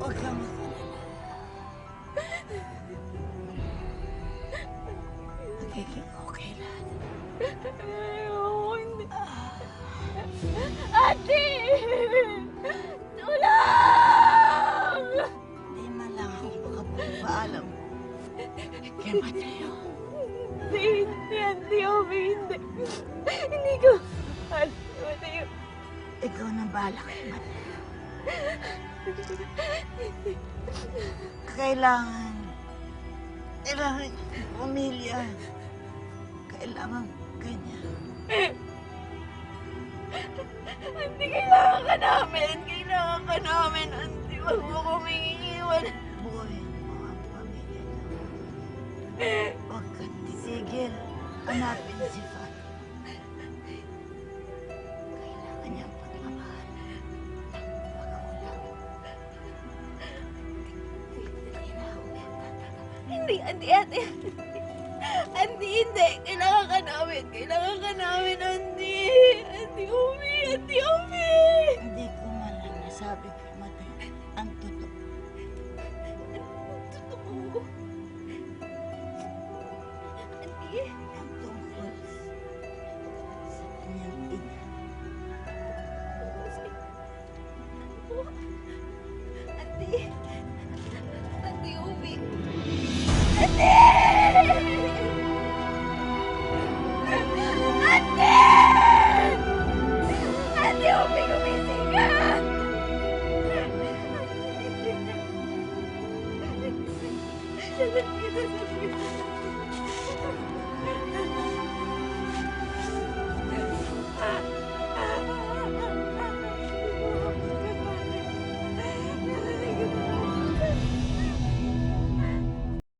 Huwag kang mag-alala. Magiging okay lahat. Ayoko, hindi. Ate! Tulong! Hindi man lang ako makapagpaalam kay Mateo. Hindi, hindi, hindi, Obi, hindi. Hindi ko. Ate, Mateo. Ikaw na bahala kay Mateo. Kailangan, kailangan pamilya. Kailangan kanya. Hindi, kailangan ka namin. Kailangan ka namin. Hindi, wag mo kami iiwan. Buhay mo ang pamilya niyo. Huwag kang titigil. Hanapin si Fat. Hindi, ate, ate. Ante, hindi. Kailangan ka namin. Kailangan ka namin, Ante. Ante, Umi. Ante, Umi. Hindi ko man lang nasabi kay Mateo ang totoo. Totoo. Ante. Ang tungkol sa kanyang ina. Ante. Ante, 谢谢你，你。